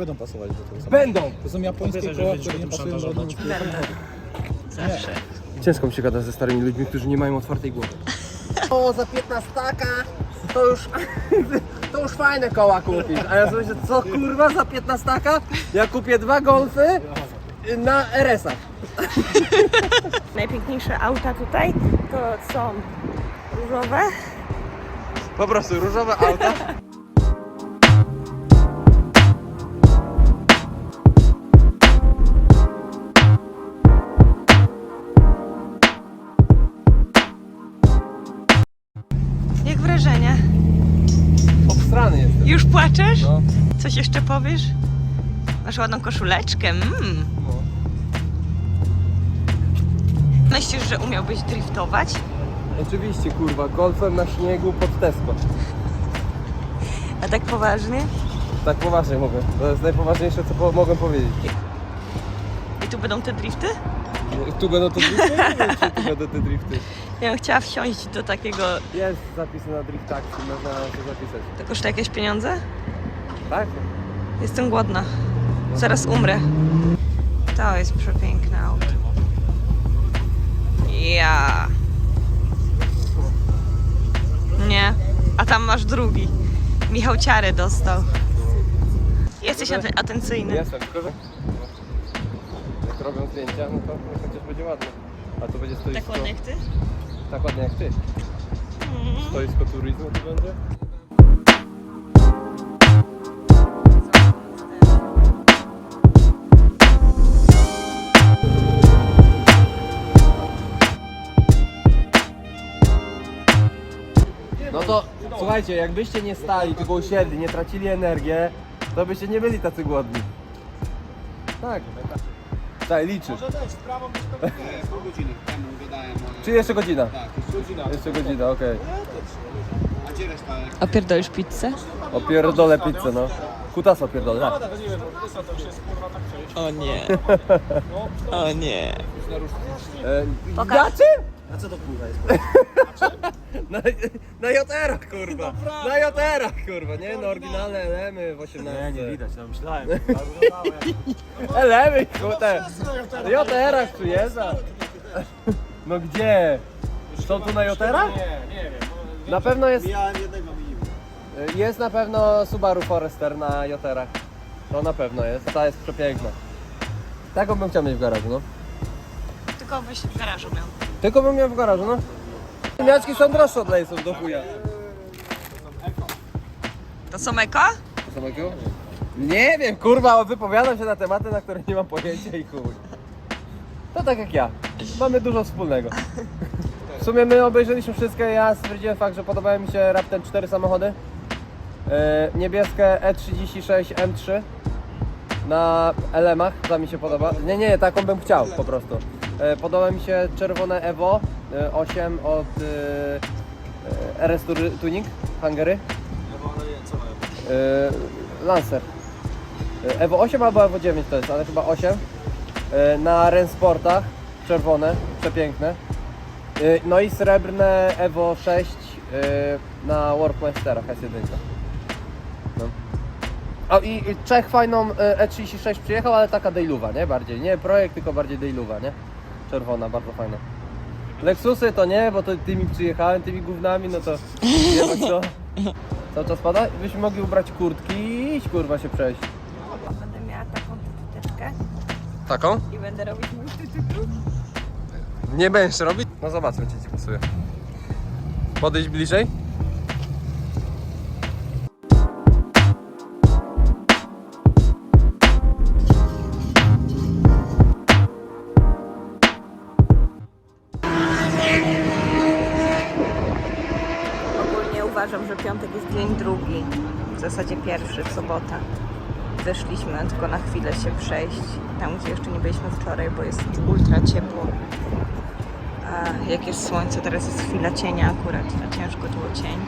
Będą pasować do tego samochodu. Będą! To są japońskie koła, które nie pasują do samochodu. Zawsze. Ciężko mi się gada ze starymi ludźmi, którzy nie mają otwartej głowy. O, za 15 taka, to już, to już fajne koła kupisz. A ja sobie myślę, co kurwa za 15 taka? Ja kupię dwa golfy na RS-ach. Najpiękniejsze auta tutaj to są różowe. Po prostu różowe auta. Jak wrażenie? Obstrany jestem. Już płaczesz? No. Coś jeszcze powiesz? Masz ładną koszuleczkę. Mm. no. Myślisz, że umiałbyś driftować? Oczywiście kurwa, golfem na śniegu pod Tesco. A tak poważnie? Tak poważnie mówię. To jest najpoważniejsze co po- mogłem powiedzieć. I tu będą te drifty? Tu będą te drifty? Nie wiem, czy tu będą te drifty. Ja bym chciała wsiąść do takiego... Jest zapisy na drift taxi, można się zapisać. To kosztuje jakieś pieniądze? Tak? Jestem głodna. Zaraz umrę. To jest przepiękne auto. Ja. Nie. A tam masz drugi. Michał Ciary dostał. Jesteś aten- atencyjny. Jestem, tylko że... Robią zdjęcia, no to chociaż będzie ładne. A tu będzie stoisko... Tak ładny jak ty? Tak ładnie jak ty. Mm. Stoisko turizmu tu będzie? No to słuchajcie, jakbyście nie stali, tylko usiedli, nie tracili energię, to byście nie byli tacy głodni. Tak. Tak, liczysz. Może też, pół godziny temu gadałem. ale- Czy jeszcze godzina? Tak, jest godzina. Jeszcze godzina, okej. A gdzie reszta? A pierdolisz pizzę? Opierdolę pizzę, no. Kutasa opierdolę, tak. O nie. O nie. E. A co to kurwa jest? Na, na JR-ach, kurwa. Na JR-ach, kurwa, nie? Na oryginalne elemy w 18. Nie, nie widać, no myślałem. Elemy, kurde. Na JR-ach przyjeżdża. No gdzie? Są tu na JR-ach? Nie, nie wiem. Na pewno jest, Mijałem jednego minimum. jest na pewno Subaru Forester na JR-ach. To na pewno jest. Ta jest przepiękna. Taką bym chciał mieć w garażu, no. Tylko byś w garażu miał. Tylko bym miał w garażu, no. Miaczki są droższe od lejsów do chuja. To są eko? Co samego? Nie wiem, kurwa, wypowiadam się na tematy, na które nie mam pojęcia i chuj. To tak jak ja. Mamy dużo wspólnego. W sumie my obejrzeliśmy wszystkie, ja stwierdziłem fakt, że podobają mi się raptem cztery samochody. E, niebieskie E36 M3 na LM-ach, ta mi się podoba. Nie, nie, taką bym chciał po prostu. E, podoba mi się czerwone Evo e, 8 od e, e, RS Tuning, Hungary. Yy, Lancer. Yy, Evo 8 albo Evo 9 to jest, ale chyba 8. Yy, Na Rensportach, czerwone, przepiękne. No i srebrne Evo 6 yy, na Workmasterach S1. No. A i Czech fajną yy, E36 przyjechał, ale taka dayluwa, nie? Bardziej, nie projekt, tylko bardziej dayluwa, nie? Czerwona, bardzo fajna. Lexusy to nie, bo to tymi przyjechałem, tymi gównami, no to nie ma co. Cały czas pada? Byśmy mogli ubrać kurtki i iść kurwa się przejść. Będę miała taką teczkę Taką? i będę robić Nie będziesz robić? No zobaczmy, czy ci pasuje. Podejść bliżej? Uważam, że piątek jest dzień drugi, w zasadzie pierwszy, sobota. Wyszliśmy tylko na chwilę się przejść, tam gdzie jeszcze nie byliśmy wczoraj, bo jest ultra ciepło. A jak jest słońce, teraz jest chwila cienia akurat, a ciężko było cień.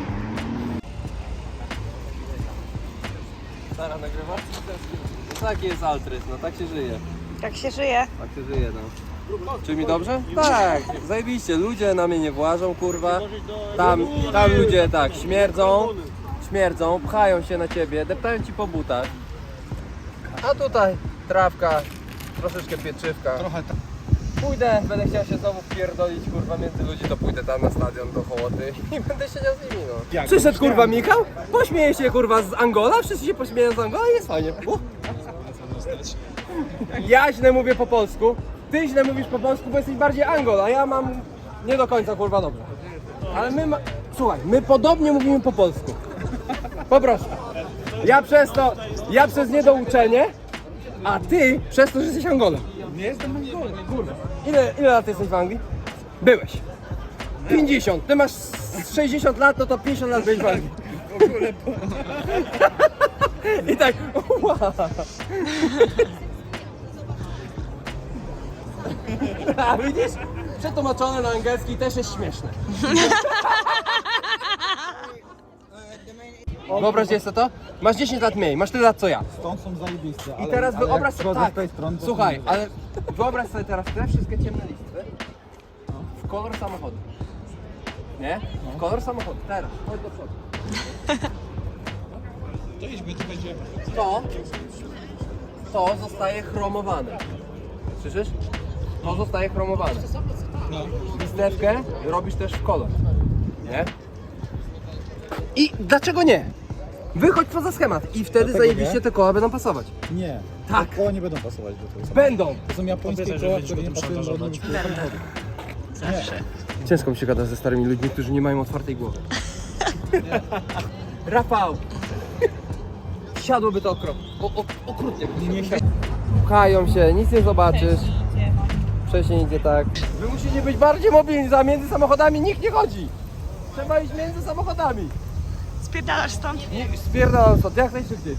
Sara nagrywasz? No taki jest altryz, no tak się żyje. Tak się żyje. Tak się żyje, no. Czy mi dobrze? Tak, zajebiście. Ludzie na mnie nie włażą, kurwa. Tam, tam ludzie tak, śmierdzą, śmierdzą, pchają się na ciebie, deptają ci po butach. A tutaj trawka, troszeczkę pieczywka. Trochę tak. Pójdę, będę chciał się znowu wpierdolić kurwa między ludzi, to pójdę tam na stadion do Hołoty i będę siedział z nimi no. Przyszedł kurwa Michał, pośmieje się kurwa z Angola, wszyscy się pośmieją z Angola i jest fajnie. U. Ja źle mówię po polsku, ty źle mówisz po polsku, bo jesteś bardziej Angol, a ja mam nie do końca kurwa dobrze. Ale my ma... Słuchaj, my podobnie mówimy po polsku. Po prostu. Ja przez to, ja przez niedouczenie, a ty przez to, że jesteś Angolem. Nie jestem Angolem, kurwa. Ile, ile lat jesteś w Anglii? Byłeś. 50. Ty masz 60 lat, no to 50 lat byłeś w Anglii. I tak, wow. A widzisz? Przetłumaczone na angielski też jest śmieszne. Wyobraź sobie sobie to? Masz 10 lat mniej, masz tyle lat co ja. Stąd są zajebiste, I teraz wyobraź sobie, sobie tak, z tej strony, to słuchaj, są- ale wyobraź sobie teraz te wszystkie ciemne listy w kolor samochodu. Nie? W kolor samochodu, teraz, chodź do przodu. To idźmy, to będzie... To, to zostaje chromowane. Słyszysz? To zostaje chromowane. No. Listewkę robisz też w kolor. Nie? I dlaczego nie? Wychodź poza schemat i wtedy Dlatego zajebiście nie? te koła będą pasować. Nie. Tak. Te Koła nie będą pasować do tego. Będą! To są japońskie koła, które nie pasują do samochodów. Ciężko mi się gada ze starymi ludźmi, którzy nie mają otwartej głowy. Rafał! Siadłoby to okropnie. O, o, okrutnie. Nie Pchają się, nic nie zobaczysz. Wcześniej idzie tak. Wy musicie być bardziej mobilni, za między samochodami nikt nie chodzi. Trzeba iść między samochodami. Spierdalasz stąd? Nie, spierdalam stąd, jak najszybciej.